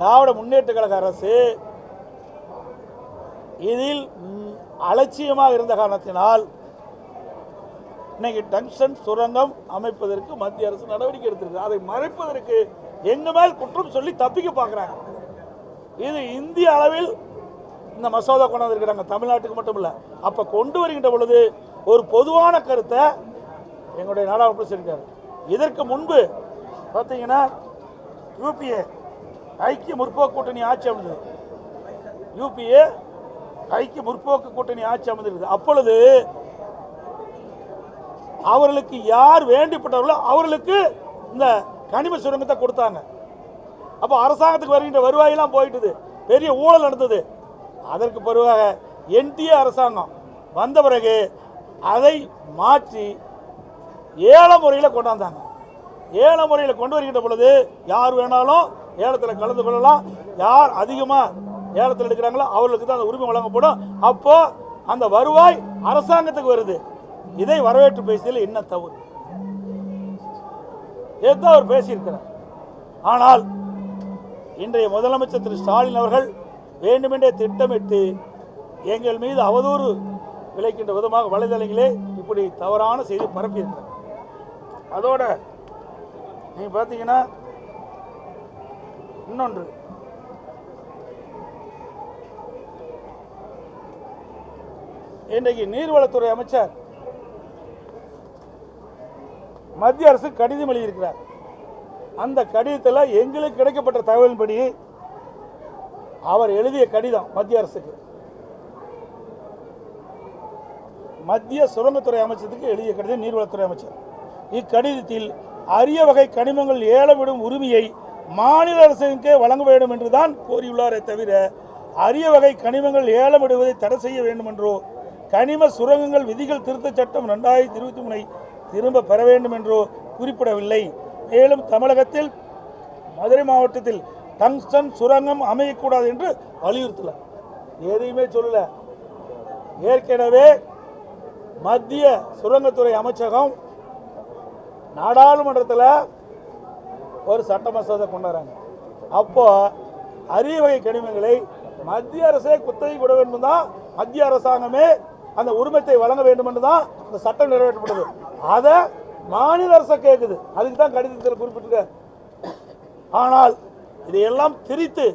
திராவிட முன்னேற்ற கழக அரசு இதில் அலட்சியமாக இருந்த காரணத்தினால் இன்னைக்கு டங்ஷன் சுரங்கம் அமைப்பதற்கு மத்திய அரசு நடவடிக்கை எடுத்திருக்கு அதை மறைப்பதற்கு எங்க மேல் குற்றம் சொல்லி தப்பிக்க பார்க்குறாங்க இது இந்திய அளவில் இந்த மசோதா கொண்டு வந்திருக்கிறாங்க. தமிழ்நாட்டுக்கு மட்டும் இல்லை அப்போ கொண்டு வருகின்ற பொழுது ஒரு பொதுவான கருத்தை எங்களுடைய நாடாளுமன்ற சொல்லியிருக்காரு இதற்கு முன்பு பார்த்தீங்கன்னா யூபிஏ ஐக்கிய முற்போக்கு கூட்டணி ஆட்சி அமைந்தது. யூபிஏ ஐக்கிய முற்போக்கு கூட்டணி ஆட்சி அமைந்திருக்குது. அப்பொழுது அவர்களுக்கு யார் வேண்டிப்பட்டவர்களோ அவர்களுக்கு இந்த கனிம சுரங்கத்தை கொடுத்தாங்க. அப்போ அரசாங்கத்துக்கு வருகின்ற வருவாயெல்லாம் போயிட்டுது. பெரிய ஊழல் நடந்தது. அதற்கு பிறகாக என்டிஏ அரசாங்கம் வந்த பிறகு அதை மாற்றி ஏழ முறையில் கொண்டாந்தாங்க. ஏழ முறையில் கொண்டு வருகின்ற பொழுது யார் வேணாலும் ஏலத்தில் கலந்து கொள்ளலாம். யார் அதிகமாக ஏலத்தில் எடுக்கிறாங்களோ அவர்களுக்கு தான் அந்த உரிமை வழங்கப்படும். அப்போ அந்த வருவாய் அரசாங்கத்துக்கு வருது. இதை வரவேற்று பேசியதில் என்ன தவறு. இதுதான் அவர் பேசியிருக்கிறார். ஆனால் இன்றைய முதலமைச்சர் திரு ஸ்டாலின் அவர்கள் வேண்டுமென்றே திட்டமிட்டு எங்கள் மீது அவதூறு விளைக்கின்ற விதமாக வலைதளங்களே இப்படி தவறான செய்தி பரப்பியிருக்கிறார். அதோட நீங்கள் பார்த்தீங்கன்னா இன்னொன்று. இன்றைக்கு நீர்வளத்துறை அமைச்சர் மத்திய அரசு கடிதம் எழுதியிருக்கிறார். அந்த கடிதத்தில் எங்களுக்கு கிடைக்கப்பட்ட தகவலின்படி அவர் எழுதிய கடிதம் மத்திய அரசுக்கு. மத்திய சுரங்கத்துறை அமைச்சருக்கு எழுதிய கடிதம் நீர்வளத்துறை அமைச்சர். இக்கடிதத்தில் அரிய வகை கனிமங்கள் ஏலவிடும் உரிமையை மாநில அரசுக்கே வழங்க வேண்டும் என்றுதான் கோரியுள்ளாரே தவிர அரிய வகை கனிமங்கள் ஏலமிடுவதை தடை செய்ய வேண்டும் என்றோ கனிம சுரங்கங்கள் விதிகள் திருத்தச் சட்டம் ரெண்டாயிரத்தி இருபத்தி மூணை திரும்ப பெற வேண்டும் என்றோ குறிப்பிடவில்லை. மேலும் தமிழகத்தில் மதுரை மாவட்டத்தில் டங்ஸ்டன் சுரங்கம் அமையக்கூடாது என்று வலியுறுத்தல. எதையுமே சொல்லல. ஏற்கனவே மத்திய சுரங்கத்துறை அமைச்சகம் நாடாளுமன்றத்தில் ஒரு சட்ட மசோதா கொண்டு வராங்க அப்போ அரிய வகை கனிமங்களை மத்திய அரசே குத்தகை கொட வேண்டும் தான் மத்திய அரசாங்கமே அந்த உரிமத்தை வழங்க வேண்டும் என்று தான் இந்த சட்டம் நிறைவேற்றப்படுது அதை மாநில அரசை கேட்குது அதுக்கு தான் கடிதத்தில் குறிப்பிட்டிருக்க ஆனால் இதையெல்லாம் திரித்து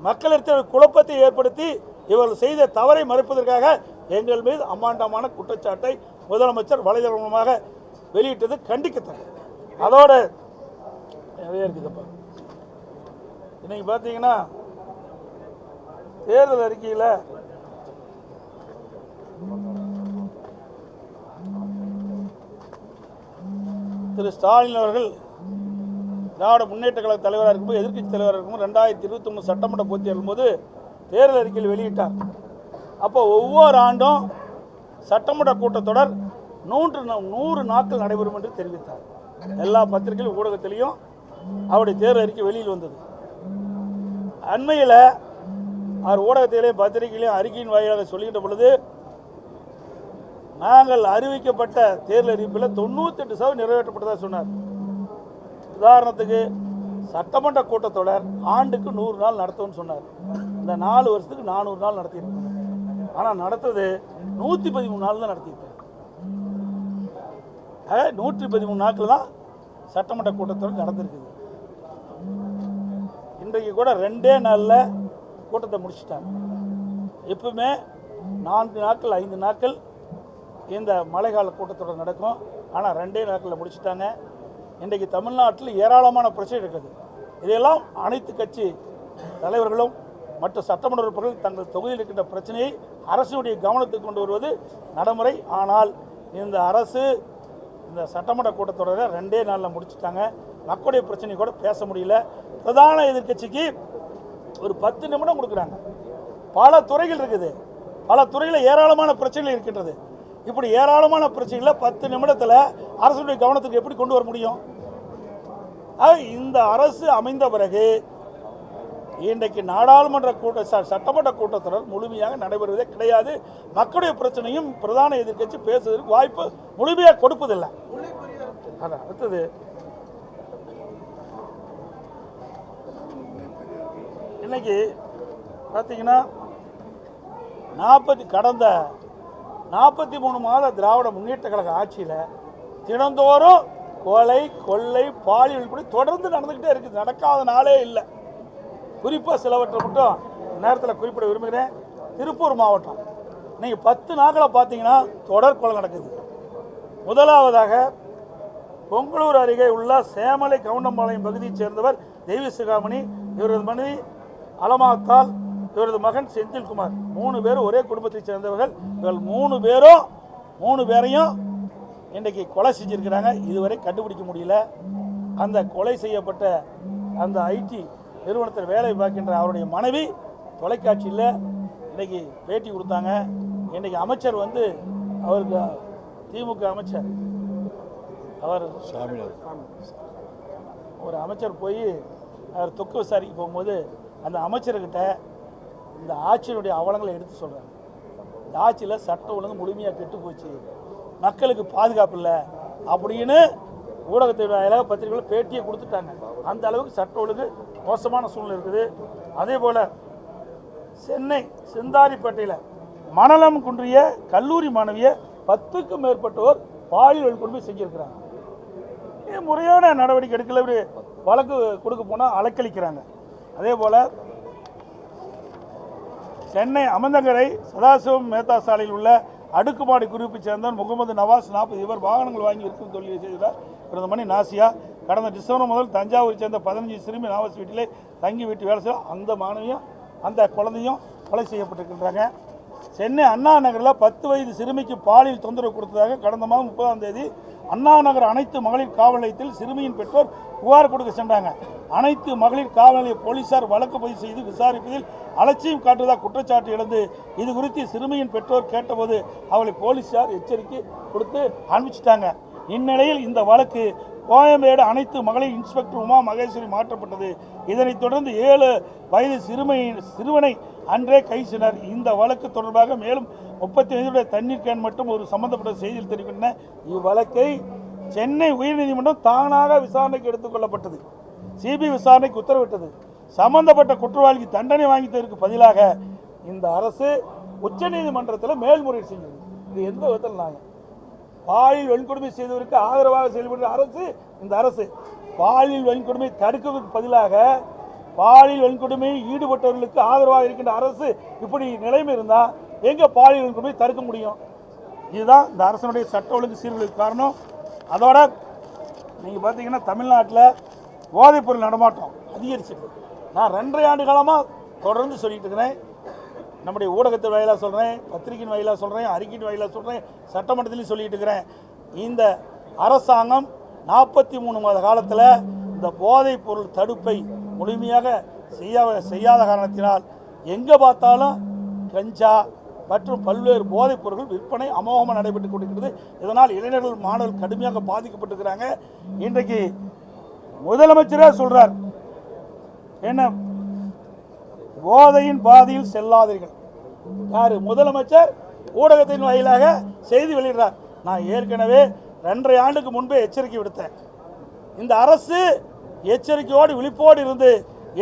மக்களிடத்தில் குழப்பத்தை ஏற்படுத்தி இவர்கள் செய்த தவறை மறைப்பதற்காக எங்கள் மீது அம்மாண்டமான குற்றச்சாட்டை முதலமைச்சர் வலைதளமாக வெளியிட்டது கண்டிக்கத்தக்கது. அதோட நிறைய இருக்குதுப்பா. இன்னைக்கு பார்த்தீங்கன்னா தேர்தல் அறிக்கையில் திரு ஸ்டாலின் அவர்கள் திராவிட முன்னேற்ற கழக தலைவராக இருக்கும்போது எதிர்க்கட்சி தலைவராக இருக்கும்போது ரெண்டாயிரத்தி இருபத்தி ஒன்று சட்டமன்ற போட்டி எழும்போது தேர்தல் அறிக்கையில் வெளியிட்டார். அப்போ ஒவ்வொரு ஆண்டும் சட்டமன்ற கூட்டத்தொடர் நூன்று நூறு நாட்கள் நடைபெறும் என்று தெரிவித்தார். எல்லா பத்திரிகைகள் ஊடகத்திலையும் அவருடைய தேர்தல் அறிக்கை வெளியில் வந்தது. அண்மையில் அவர் ஊடகத்திலேயும் பத்திரிகையிலையும் அறிக்கையின் வாயிலாக சொல்லுகின்ற பொழுது நாங்கள் அறிவிக்கப்பட்ட தேர்தல் அறிவிப்பில் தொண்ணூத்தெட்டு சதவீதம் நிறைவேற்றப்பட்டதாக சொன்னார். உதாரணத்துக்கு சட்டமன்ற கூட்டத்தொடர் ஆண்டுக்கு நூறு நாள் நடத்தும்னு சொன்னார். இந்த நாலு வருஷத்துக்கு நானூறு நாள் நடத்தியிருக்கோம். ஆனால் நடத்துறது நூற்றி பதிமூணு நாள் தான் நடத்தியிருக்காங்க நூற்றி பதிமூணு நாட்கள் தான் சட்டமன்ற கூட்டத்தொடர் நடந்திருக்குது. இன்றைக்கு கூட ரெண்டே நாளில் கூட்டத்தை முடிச்சிட்டாங்க. எப்பவுமே நான்கு நாட்கள் ஐந்து நாட்கள் இந்த மழைக்கால கூட்டத்தொடர் நடக்கும். ஆனால் ரெண்டே நாட்களில் முடிச்சிட்டாங்க. இன்றைக்கு தமிழ்நாட்டில் ஏராளமான பிரச்சனை இருக்குது. இதையெல்லாம் அனைத்து கட்சி தலைவர்களும் மற்ற சட்டமன்ற உறுப்பினர்கள் தங்கள் தொகுதியில் இருக்கின்ற பிரச்சனையை அரசுடைய கவனத்துக்கு கொண்டு வருவது நடைமுறை. ஆனால் இந்த அரசு இந்த சட்டமன்ற கூட்டத்தொடரை ரெண்டே நாளில் முடிச்சுட்டாங்க. மக்களுடைய பிரச்சனை கூட பேச முடியல. பிரதான எதிர்க்கட்சிக்கு ஒரு பத்து நிமிடம் கொடுக்குறாங்க. பல துறைகள் இருக்குது. பல துறையில் ஏராளமான பிரச்சனைகள் இருக்கின்றது. இப்படி ஏராளமான பிரச்சனைகளை பத்து நிமிடத்தில் அரசுடைய கவனத்துக்கு எப்படி கொண்டு வர முடியும்? இந்த அரசு அமைந்த பிறகு இன்றைக்கு நாடாளுமன்ற கூட்ட ச- சட்டமன்ற கூட்டத்தொடர் முழுமையாக நடைபெறுவதே கிடையாது. மக்களுடைய பிரச்சனையும் பிரதான எதிர்கட்சி பேசுவதற்கு வாய்ப்பு முழுமையாக கொடுப்பதில்லை. அடுத்தது இன்னைக்கு பார்த்தீங்கன்னா நாற்பத்தி கடந்த நாற்பத்தி மூணு மாத திராவிட முன்னேற்ற கழக ஆட்சியில் தினந்தோறும் கொலை கொள்ளை பாலியல் கூட தொடர்ந்து நடந்துக்கிட்டே இருக்குது. நடக்காத நாளே இல்லை. குறிப்பாக சிலவற்றை மட்டும் நேரத்தில் குறிப்பிட விரும்புகிறேன். திருப்பூர் மாவட்டம். இன்றைக்கி பத்து நாட்களை பார்த்தீங்கன்னா தொடர் கொலை நடக்குது. முதலாவதாக பொங்கலூர் அருகே உள்ள சேமலை கவுண்டம்பாளையம் பகுதியைச் சேர்ந்தவர் தெய்வ சிகாமணி. இவரது மனைவி அலமாத்தால் இவரது மகன் செந்தில்குமார். மூணு பேரும் ஒரே குடும்பத்தைச் சேர்ந்தவர்கள். இவர்கள் மூணு பேரும் மூணு பேரையும் இன்றைக்கி கொலை செஞ்சிருக்கிறாங்க. இதுவரை கண்டுபிடிக்க முடியல. அந்த கொலை செய்யப்பட்ட அந்த ஐடி நிறுவனத்தில் வேலை பார்க்கின்ற அவருடைய மனைவி தொலைக்காட்சியில் இன்னைக்கு பேட்டி கொடுத்தாங்க. இன்னைக்கு அமைச்சர் வந்து அவருக்கு திமுக அமைச்சர். அவர் ஒரு அமைச்சர் போய் அவர் தொக்கு விசாரிக்க போகும்போது அந்த அமைச்சர்கிட்ட இந்த ஆட்சியினுடைய அவலங்களை எடுத்து சொல்கிறாங்க இந்த ஆட்சியில் சட்டம் ஒழுங்கு முழுமையாக கெட்டு போச்சு. மக்களுக்கு பாதுகாப்பு இல்லை அப்படின்னு ஊடகத்தினுடைய வாயிலாக பத்திரிகைகள் பேட்டியை கொடுத்துட்டாங்க. அந்த அளவுக்கு சட்ட ஒழுங்கு மோசமான சூழ்நிலை இருக்குது. அதே போல் சென்னை செந்தாரிப்பேட்டையில் மணலம் குன்றிய கல்லூரி மாணவியை பத்துக்கும் மேற்பட்டோர் பாலியல் கொண்டு போய் செஞ்சிருக்கிறாங்க முறையான நடவடிக்கை எடுக்கல? இப்படி வழக்கு கொடுக்க போனால் அலக்களிக்கிறாங்க அதே போல் சென்னை அமந்தங்கரை சதாசிவம் மேத்தா சாலையில் உள்ள அடுக்குமாடி குறிப்பை சேர்ந்தவர் முகமது நவாஸ் நாற்பது இவர் வாகனங்கள் வாங்கி விற்கும் தொழிலை செய்கிறார் பிறந்த மணி நாசியா. கடந்த டிசம்பர் முதல் தஞ்சாவூரை சேர்ந்த பதினஞ்சு சிறுமி நவாஸ் வீட்டிலே தங்கி வீட்டு வேலை செய்ய அந்த மாணவியும் அந்த குழந்தையும் கொலை செய்யப்பட்டிருக்கின்றாங்க. சென்னை அண்ணா நகரில் பத்து வயது சிறுமிக்கு பாலியல் தொந்தரவு கொடுத்ததாக கடந்த மாதம் முப்பதாம் தேதி அண்ணா நகர் அனைத்து மகளிர் காவல் நிலையத்தில் சிறுமியின் பெற்றோர் புகார் கொடுக்க சென்றாங்க. அனைத்து மகளிர் காவல் நிலைய போலீசார் வழக்கு பதிவு செய்து விசாரிப்பதில் அலட்சியம் காட்டுவதாக குற்றச்சாட்டு எழுந்து இது குறித்து சிறுமியின் பெற்றோர் கேட்டபோது அவளை போலீசார் எச்சரிக்கை கொடுத்து அனுப்பிச்சிட்டாங்க. இந்நிலையில் இந்த வழக்கு கோயம்பேடு அனைத்து மகளிர் இன்ஸ்பெக்டர் உமா மகேஸ்வரி மாற்றப்பட்டது. இதனைத் தொடர்ந்து ஏழு வயது சிறுமியின் சிறுவனை அன்றே கைசினர் இந்த வழக்கு தொடர்பாக மேலும் முப்பத்தி ஐந்துடைய தண்ணீர் கேன் மட்டும் ஒரு சம்பந்தப்பட்ட செய்தியில் தெரிவிக்கின்றன. இவ்வழக்கை சென்னை உயர்நீதிமன்றம் தானாக விசாரணைக்கு எடுத்துக்கொள்ளப்பட்டது. சிபிஐ விசாரணைக்கு உத்தரவிட்டது. சம்பந்தப்பட்ட குற்றவாளிக்கு தண்டனை வாங்கித்ததற்கு பதிலாக இந்த அரசு உச்சநீதிமன்றத்தில் மேல்முறையீடு செஞ்சது இது எந்த விதத்தில் நாங்கள் பாலியல் வன்கொடுமை செய்தவருக்கு ஆதரவாக செயல்படுகிற அரசு இந்த அரசு பாலியல் வன்கொடுமை தடுக்கிறதுக்கு பதிலாக பாலியல் வன்கொடுமையில் ஈடுபட்டவர்களுக்கு ஆதரவாக இருக்கின்ற அரசு இப்படி நிலைமை இருந்தால் எங்கே பாலியல் வன்கொடுமையை தடுக்க முடியும்? இதுதான் இந்த அரசனுடைய சட்ட ஒழுங்கு சீர்குலைக்கு காரணம். அதோட நீங்கள் பார்த்தீங்கன்னா தமிழ்நாட்டில் போதைப்பொருள் நடமாட்டம் அதிகரிச்சிருக்கு நான் ரெண்டரை ஆண்டு காலமாக தொடர்ந்து சொல்லிட்டு இருக்கிறேன். நம்முடைய ஊடகத்தின் வாயிலாக சொல்கிறேன் பத்திரிகையின் வாயிலாக சொல்கிறேன் அறிக்கையின் வாயிலாக சொல்கிறேன் சட்டமன்றத்திலையும் சொல்லிட்டு இருக்கிறேன். இந்த அரசாங்கம் நாற்பத்தி மூணு மாத காலத்தில் இந்த போதைப் பொருள் தடுப்பை முழுமையாக செய்ய செய்யாத காரணத்தினால் எங்கே பார்த்தாலும் கஞ்சா மற்றும் பல்வேறு போதைப் பொருட்கள் விற்பனை அமோகமாக நடைபெற்று கொண்டிருக்கிறது. இதனால் இளைஞர்கள் மாணவர்கள் கடுமையாக பாதிக்கப்பட்டிருக்கிறாங்க. இன்றைக்கு முதலமைச்சரே சொல்கிறார் என்ன? போதையின் பாதையில் செல்லாதீர்கள். யாரு? முதலமைச்சர் ஊடகத்தின் வாயிலாக செய்தி வெளியிடுறார். நான் ஏற்கனவே ரெண்டரை ஆண்டுக்கு முன்பே எச்சரிக்கை விடுத்தேன். இந்த அரசு எச்சரிக்கையோடு விழிப்போடு இருந்து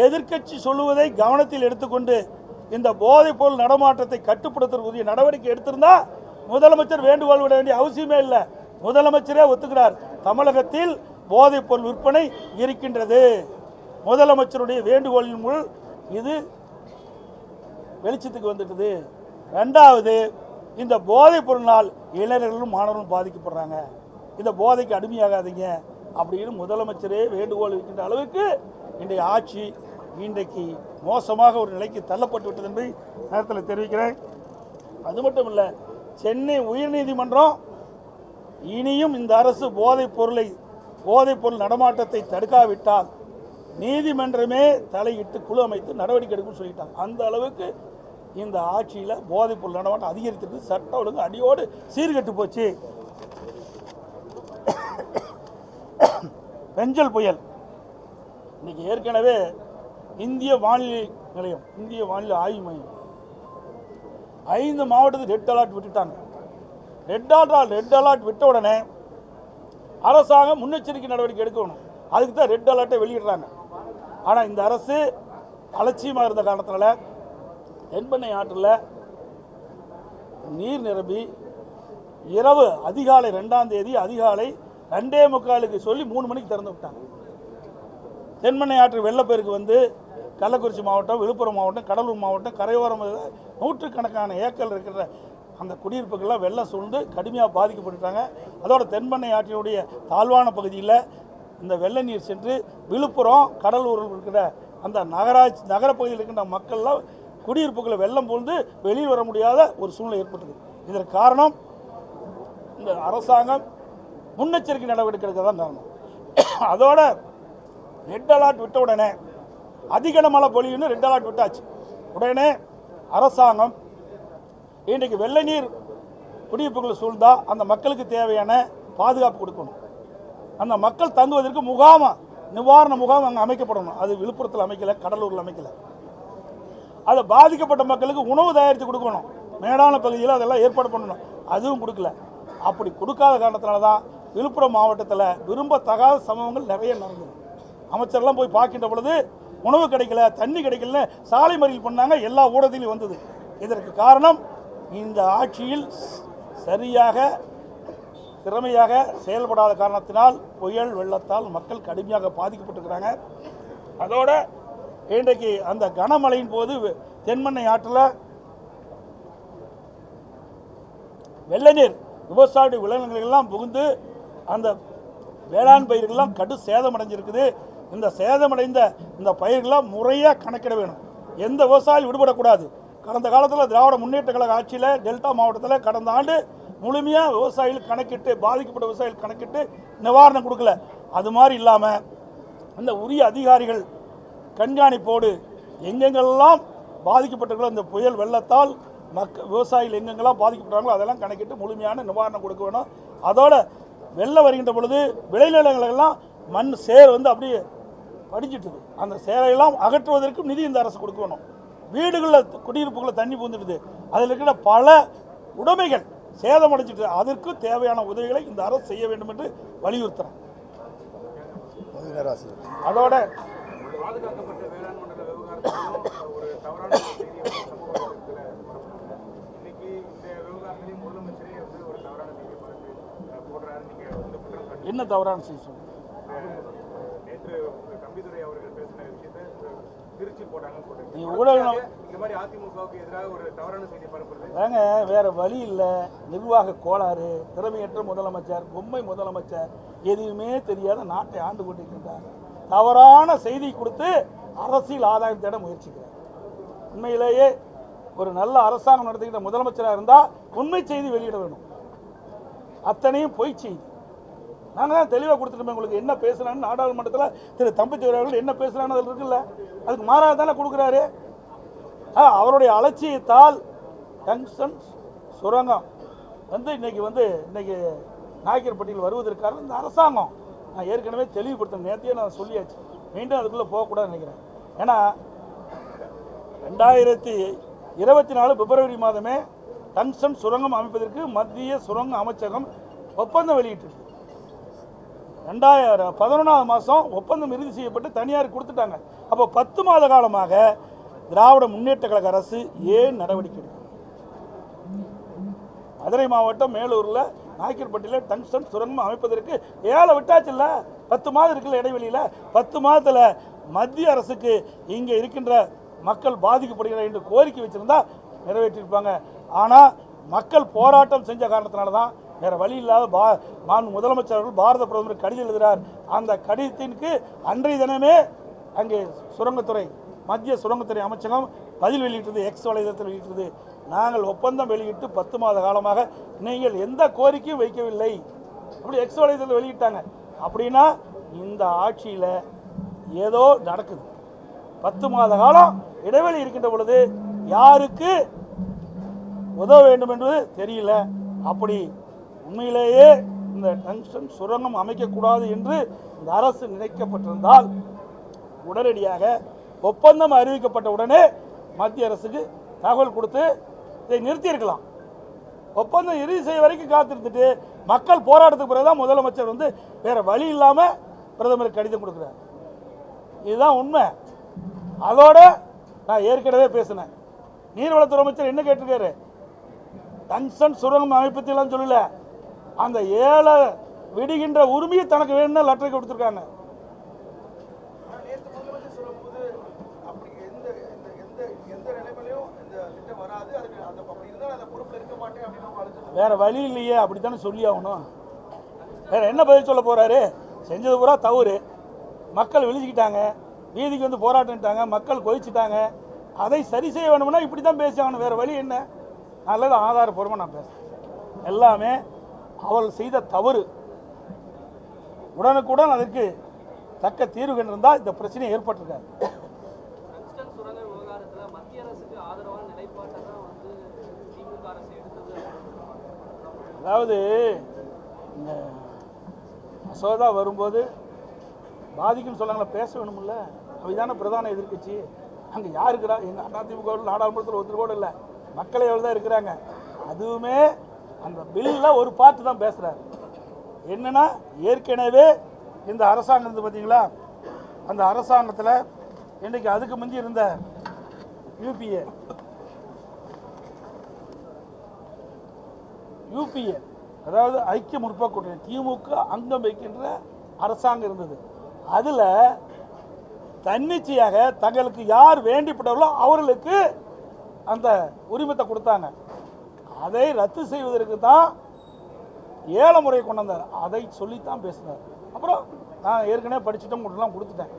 எதிர்க்கட்சி சொல்லுவதை கவனத்தில் எடுத்துக்கொண்டு இந்த போதைப் பொருள் நடமாட்டத்தை கட்டுப்படுத்துறதுக்குரிய நடவடிக்கை எடுத்திருந்தா முதலமைச்சர் வேண்டுகோள் விட வேண்டிய அவசியமே இல்லை. முதலமைச்சரே ஒத்துக்கிறார். தமிழகத்தில் போதைப் பொருள் விற்பனை இருக்கின்றது. முதலமைச்சருடைய வேண்டுகோளின் முள் இது வெளிச்சத்துக்கு வந்துட்டது. ரெண்டாவது இந்த போதைப் பொருளினால் இளைஞர்களும் மாணவர்களும் பாதிக்கப்படுறாங்க. இந்த போதைக்கு அடிமையாகாதீங்க. அப்படின்னு முதலமைச்சரே வேண்டுகோள் வைக்கின்ற அளவுக்கு இன்றைய ஆட்சி இன்றைக்கு மோசமாக ஒரு நிலைக்கு தள்ளப்பட்டு விட்டது என்பதை நேரத்தில் தெரிவிக்கிறேன். அது மட்டும் இல்லை சென்னை உயர்நீதிமன்றம் இனியும் இந்த அரசு போதைப் பொருளை போதைப் பொருள் நடமாட்டத்தை தடுக்காவிட்டால் நீதிமன்றமே தலையிட்டு குழு அமைத்து நடவடிக்கை எடுக்கும் சொல்லிட்டாங்க. அந்த அளவுக்கு இந்த ஆட்சியில் போதைப் பொருள் நடமாட்டம் அதிகரித்திருக்கு. சட்டம் ஒழுங்கு அடியோடு சீர்கெட்டு போச்சு. பெஞ்சல் புயல். இன்னைக்கு ஏற்கனவே இந்திய வானிலை நிலையம் இந்திய வானிலை ஆய்வு மையம் ஐந்து மாவட்டத்துக்கு ரெட் அலர்ட் விட்டுட்டாங்க. ரெட் அலர்ட் ரெட் அலர்ட் விட்ட உடனே அரசாங்கம் முன்னெச்சரிக்கை நடவடிக்கை எடுக்கணும். அதுக்கு தான் ரெட் அலர்ட்டை வெளியிடுறாங்க. ஆனால் இந்த அரசு அலட்சியமாக இருந்த காலத்தில் தென்பெண்ணை ஆற்றில் நீர் நிரம்பி இரவு அதிகாலை ரெண்டாம் தேதி அதிகாலை ரெண்டே முக்காலுக்கு சொல்லி மூணு மணிக்கு திறந்து விட்டாங்க. தென்மனை ஆற்று வெள்ளப்பெருக்கு வந்து கள்ளக்குறிச்சி மாவட்டம் விழுப்புரம் மாவட்டம் கடலூர் மாவட்டம் கரையோரம் நூற்றுக்கணக்கான ஏக்கர் இருக்கிற அந்த குடியிருப்புகள்லாம் வெள்ளம் சூழ்ந்து கடுமையாக பாதிக்கப்பட்டுட்டாங்க. அதோட தென்பெண்ணை ஆற்றினுடைய தாழ்வான பகுதியில் இந்த வெள்ள நீர் சென்று விழுப்புரம் கடலூரில் இருக்கிற அந்த நகராட்சி நகரப்பகுதியில் இருக்கின்ற மக்கள்லாம் குடியிருப்புகளை வெள்ளம் பூழ்ந்து வெளியில் வர முடியாத ஒரு சூழ்நிலை ஏற்பட்டது. இதற்கு காரணம் இந்த அரசாங்கம் முன்னெச்சரிக்கை நடவடிக்கை எடுக்க தான் தரணும். அதோட ரெட் அலர்ட் விட்ட உடனே அதிக மழை பொழிவுன்னு ரெட் அலர்ட் விட்டாச்சு. உடனே அரசாங்கம் இன்றைக்கு வெள்ள நீர் குடியிருப்புகளை சூழ்ந்தால் அந்த மக்களுக்கு தேவையான பாதுகாப்பு கொடுக்கணும். அந்த மக்கள் தங்குவதற்கு முகாம் நிவாரண முகாம் அங்கே அமைக்கப்படணும். அது விழுப்புரத்தில் அமைக்கலை கடலூரில் அமைக்கலை. அதை பாதிக்கப்பட்ட மக்களுக்கு உணவு தயாரித்து கொடுக்கணும். மேடான பகுதியில் அதெல்லாம் ஏற்பாடு பண்ணணும். அதுவும் கொடுக்கல. அப்படி கொடுக்காத காரணத்தினால தான் விழுப்புரம் மாவட்டத்தில் விரும்பத்தகாத சம்பவங்கள் நிறைய நடந்தது. அமைச்சர்லாம் போய் பார்க்கின்ற பொழுது உணவு கிடைக்கல தண்ணி கிடைக்கலன்னு சாலை மறியல் பண்ணாங்க எல்லா ஊடகத்திலையும் வந்தது. இதற்கு காரணம் இந்த ஆட்சியில் சரியாக திறமையாக செயல்படாத காரணத்தினால் புயல் வெள்ளத்தால் மக்கள் கடுமையாக பாதிக்கப்பட்டிருக்கிறாங்க. அதோட இன்றைக்கு அந்த கனமழையின் போது வெ- தென்மண்ணை ஆற்றில் வெள்ள நீர் விவசாய விலங்குகள் எல்லாம் புகுந்து அந்த வேளாண் பயிர்கள்லாம் கடு சேதமடைஞ்சிருக்குது. இந்த சேதமடைந்த இந்த பயிர்கள்லாம் முறையாக கணக்கிட வேணும். எந்த விவசாயி விடுபடக்கூடாது. கடந்த காலத்தில் திராவிட முன்னேற்ற கழக ஆட்சியில் டெல்டா மாவட்டத்தில் கடந்த ஆண்டு முழுமையாக விவசாயிகள் கணக்கிட்டு பாதிக்கப்பட்ட விவசாயிகள் கணக்கிட்டு நிவாரணம் கொடுக்கல. அது மாதிரி இல்லாமல் அந்த உரிய அதிகாரிகள் கண்காணிப்போடு எங்கெங்கெல்லாம் பாதிக்கப்பட்டிருக்கிற இந்த புயல் வெள்ளத்தால் மக்க விவசாயிகள் எங்கெங்கெல்லாம் பாதிக்கப்பட்டாங்களோ அதெல்லாம் கணக்கிட்டு முழுமையான நிவாரணம் கொடுக்க வேணும். அதோட வெள்ளம் வருகின்ற பொழுது விளைநிலங்களெல்லாம் மண் சேர் வந்து அப்படியே படிஞ்சிட்டுது. அந்த சேரையெல்லாம் அகற்றுவதற்கும் நிதி இந்த அரசு கொடுக்கணும். வீடுகளில் குடியிருப்புகளில் தண்ணி பூந்துடுது அதில் இருக்கிற பல உடைமைகள் சேதமடைஞ்சிட்டு அதற்கு தேவையான உதவிகளை இந்த அரசு செய்ய வேண்டும் என்று வலியுறுத்துறேன் அதோட பாதுகாக்கப்பட்ட வேளாண் மண்டல விவகாரத்திலும் ஒரு தவறான ஒரு செய்தியை வந்து சமூக வலைதளத்துல பரப்புறாங்க. இன்னைக்கு இந்த விவகாரத்திலையும் முதலமைச்சரே வந்து ஒரு தவறான செய்தியை பரப்பி அஹ், போடுறாரு நீங்க வந்து குற்றம் சாட்டி என்ன தவறான செய்தி சொல்லுங்க. நேற்று தம்பிதுரை அவர்கள் பேசின விஷயத்தை அஹ், திருச்சி போட்டாங்கன்னு சொல்றீங்க. நீ ஊடகம் இந்த மாதிரி அதிமுகவுக்கு எதிராக ஒரு தவறான செய்தி பரப்புறது. ஏங்க வேற வழி இல்லை. நிர்வாக கோளாறு திறமையற்ற முதலமைச்சர் பொம்மை முதலமைச்சர் எதுவுமே தெரியாத நாட்டை ஆண்டு கொண்டிருக்கின்றார் தவறான செய்தி கொடுத்து அரசியல் ஆதாயம் தேட முயற்சிக்கிறார். உண்மையிலேயே ஒரு நல்ல அரசாங்கம் நடத்துகின்ற முதலமைச்சராக இருந்தால் உண்மை செய்தி வெளியிட வேணும். அத்தனையும் பொய் செய்தி நாங்கள் தான் தெளிவாக கொடுத்துருப்போம் உங்களுக்கு என்ன பேசுனான்னு நாடாளுமன்றத்தில் திரு தம்பிச்சி அவர்கள் என்ன பேசுகிறான்னு அதில் இருக்குல்ல. அதுக்கு மாறாக தானே கொடுக்குறாரு. ஆ, அவருடைய அலட்சியத்தால் டங்ஷன் சுரங்கம் வந்து இன்னைக்கு வந்து இன்னைக்கு நாயக்கர்பட்டியில் வருவதற்காக இந்த அரசாங்கம் நான் ஏற்கனவே தெளிவுபடுத்தினேன் நேற்றையே நான் சொல்லியாச்சு. மீண்டும் அதுக்குள்ளே போகக்கூடாதுன்னு நினைக்கிறேன். ஏன்னா ரெண்டாயிரத்தி இருபத்தி நாலு பிப்ரவரி மாதமே டங்ஸ்டன் சுரங்கம் அமைப்பதற்கு மத்திய சுரங்க அமைச்சகம் ஒப்பந்தம் வெளியிட்டிருக்கு ரெண்டாயிரம் பதினொன்றாவது மாதம் ஒப்பந்தம் இறுதி செய்யப்பட்டு தனியார் கொடுத்துட்டாங்க. அப்போ பத்து மாத காலமாக திராவிட முன்னேற்ற கழக அரசு ஏன் நடவடிக்கை எடுக்கும் மதுரை மாவட்டம் மேலூரில் நாய்க்கர்பட்டியில் டங்ஸ்டன் சுரங்கம் அமைப்பதற்கு ஏழை விட்டாச்சுல்ல பத்து மாதம் இருக்குல்ல இடைவெளியில். பத்து மாதத்தில் மத்திய அரசுக்கு இங்கே இருக்கின்ற மக்கள் பாதிக்கப்படுகிறார் என்று கோரிக்கை வச்சிருந்தா நிறைவேற்றியிருப்பாங்க ஆனால் மக்கள் போராட்டம் செஞ்ச காரணத்தினால தான் வேறு வழி இல்லாத பா மான் முதலமைச்சர் அவர்கள் பாரத பிரதமர் கடிதம் எழுதுகிறார் அந்த கடிதத்திற்கு அன்றைய தினமே அங்கே சுரங்கத்துறை மத்திய சுரங்கத்துறை அமைச்சகம் பதில் வெளியிட்டது எக்ஸ் வலைதளத்தில் வெளியிட்டது. நாங்கள் ஒப்பந்தம் வெளியிட்டு பத்து மாத காலமாக நீங்கள் எந்த கோரிக்கையும் வைக்கவில்லை. அப்படி எக்ஸ் வலைதளத்தில் வெளியிட்டாங்க. அப்படின்னா இந்த ஆட்சியில் ஏதோ நடக்குது. பத்து மாத காலம் இடைவெளி இருக்கின்ற பொழுது யாருக்கு உதவ வேண்டும் என்பது தெரியல. அப்படி உண்மையிலேயே இந்த டங்ஸ்டன் சுரங்கம் அமைக்கக்கூடாது என்று இந்த அரசு நினைக்கப்பட்டிருந்தால் உடனடியாக ஒப்பந்தம் அறிவிக்கப்பட்ட உடனே மத்திய அரசுக்கு தகவல் கொடுத்து இதை நிறுத்தியிருக்கலாம். ஒப்பந்தம் இறுதி செய்ய வரைக்கும் காத்திருந்துட்டு மக்கள் போராட்டத்துக்கு பிறகு தான் முதலமைச்சர் வந்து வேற வழி இல்லாமல் பிரதமருக்கு கடிதம் கொடுக்குறார். இதுதான் உண்மை. அதோட நான் ஏற்கனவே பேசினேன். நீர்வளத்துறை அமைச்சர் என்ன கேட்டிருக்காரு? டங்ஸ்டன் சுரங்கம் அமைப்பத்திலாம் சொல்லல. அந்த ஏழை விடுகின்ற உரிமையை தனக்கு வேணும்னு லெட்டர் கொடுத்துருக்காங்க. வேற வழி இல்லையே அப்படித்தானே சொல்லி ஆகணும். வேற என்ன பதில் சொல்ல போறாரு? செஞ்சது பூரா தவறு. மக்கள் விழிச்சுக்கிட்டாங்க வீதிக்கு வந்து போராட்டம்ட்டாங்க. மக்கள் கொதிச்சுட்டாங்க. அதை சரி செய்ய வேணும்னா இப்படி தான் பேசி ஆகணும் வேற வழி என்ன? நல்லது ஆதாரப்பூர்வமாக நான் பேசுறேன். எல்லாமே அவர்கள் செய்த தவறு. உடனுக்குடன் அதற்கு தக்க தீர்வு கண்டிருந்தால் இந்த பிரச்சனை ஏற்பட்டிருக்காது. தான் எடுத்தது அதாவது இந்த மசோதா வரும்போது பாதிக்கும் சொன்னாங்களா பேச வேணும்ல? அவைதானே பிரதான எதிர்க்கட்சி. அங்கே யார் இருக்கிறா? எங்கள் அதிமுக நாடாளுமன்றத்தில் ஒருத்தர் கூட இல்லை. மக்களே எவ்வளோ தான் இருக்கிறாங்க. அதுவுமே அந்த பில்லில் ஒரு பார்ட்டு தான் பேசுகிறாரு என்னென்னா ஏற்கனவே இந்த அரசாங்கம் இருந்து பார்த்தீங்களா அந்த அரசாங்கத்தில் இன்றைக்கு அதுக்கு முந்தி இருந்த யூபிஏ யூபிஏ அதாவது ஐக்கிய முற்போக்கு திமுக அங்கம் வைக்கின்ற அரசாங்கம் இருந்தது. அதில் தன்னிச்சையாக தங்களுக்கு யார் வேண்டிப்பட்டவர்களோ அவர்களுக்கு அந்த உரிமத்தை கொடுத்தாங்க. அதை ரத்து செய்வதற்கு தான் ஏழை முறையை கொண்டு வந்தார் அதை சொல்லித்தான் பேசினார். அப்புறம் நான் ஏற்கனவே படிச்சுட்டோம் கொண்டுலாம் கொடுத்துட்டேன்.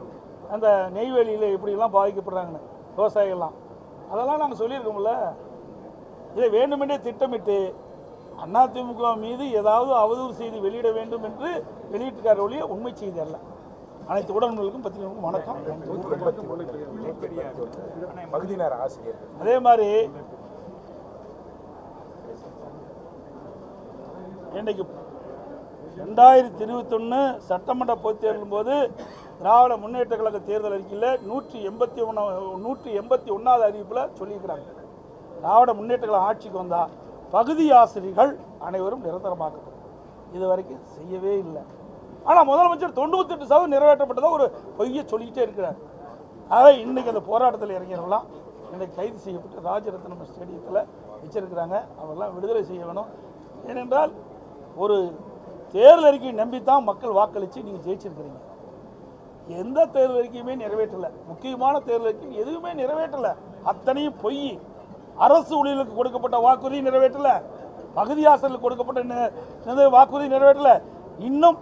அந்த நெய்வேலியில் எப்படிலாம் பாதிக்கப்படுறாங்கன்னு விவசாயிகள்லாம். அதெல்லாம் நாங்கள் சொல்லியிருக்கோம்ல. இதை வேண்டுமென்றே திட்டமிட்டு அதிமுக மீது ஏதாவது அவதூறு செய்தி வெளியிட வேண்டும் என்று வெளியிட்டிருக்கார் ஒழிய உண்மை செய்தி அல்ல. அனைத்து உடன்களுக்கும் பத்திரிகைகளுக்கும் வணக்கம். பகுதி நேர ஆசிரியர். அதே மாதிரி இன்னைக்கு ரெண்டாயிரத்தி இருபத்தொன்று சட்டமன்ற பொதுத் தேர்தலும் போது திராவிட முன்னேற்ற கழக தேர்தல் அறிக்கையில் நூற்றி எண்பத்தி ஒன்றா நூற்றி எண்பத்தி ஒன்றாவது அறிவிப்பில் சொல்லியிருக்கிறாங்க. திராவிட முன்னேற்ற கழகம் ஆட்சிக்கு வந்தால் பகுதி ஆசிரியர்கள் அனைவரும் நிரந்தரமாக்கப்படும். இது வரைக்கும் செய்யவே இல்லை. ஆனால் முதலமைச்சர் தொண்ணூத்தெட்டு சதவீதம் நிறைவேற்றப்பட்டதா ஒரு பொய்யை சொல்லிக்கிட்டே இருக்கிறார். அதாவது இன்றைக்கி அந்த போராட்டத்தில் இறங்கியவர்களாம் இன்றைக்கு கைது செய்யப்பட்டு ராஜரத்னம் ஸ்டேடியத்தில் வச்சிருக்கிறாங்க. அவெல்லாம் விடுதலை செய்ய வேணும். ஏனென்றால் ஒரு தேர்தல் அறிக்கையை நம்பித்தான் மக்கள் வாக்களித்து நீங்கள் ஜெயிச்சிருக்கிறீங்க. எந்த தேர்தல் அறிக்கையுமே நிறைவேற்றலை. முக்கியமான தேர்தல் அறிக்கை எதுவுமே நிறைவேற்றலை. அத்தனையும் பொய். அரசு ஊழியர்களுக்கு கொடுக்கப்பட்ட வாக்குறுதி நிறைவேற்றலை. பகுதி ஆசிரியர்களுக்கு கொடுக்கப்பட்ட வாக்குறுதி நிறைவேற்றலை. இன்னும்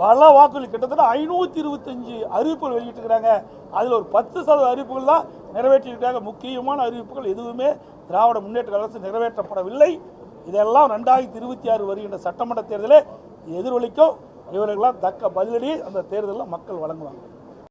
பல வாக்குறுதி கிட்டத்தட்ட ஐநூற்றி இருபத்தஞ்சு அறிவிப்புகள் வெளியிட்டிருக்கிறாங்க. அதில் ஒரு பத்து சதவீத அறிவிப்புகள் தான் நிறைவேற்றியிருக்காங்க முக்கியமான அறிவிப்புகள் எதுவுமே திராவிட முன்னேற்ற அரசு நிறைவேற்றப்படவில்லை. இதெல்லாம் ரெண்டாயிரத்தி இருபத்தி ஆறு வருகின்ற சட்டமன்ற தேர்தலே எதிரொலிக்கும். இவர்களெல்லாம் தக்க பதிலடி அந்த தேர்தலில் மக்கள் வழங்குவாங்க.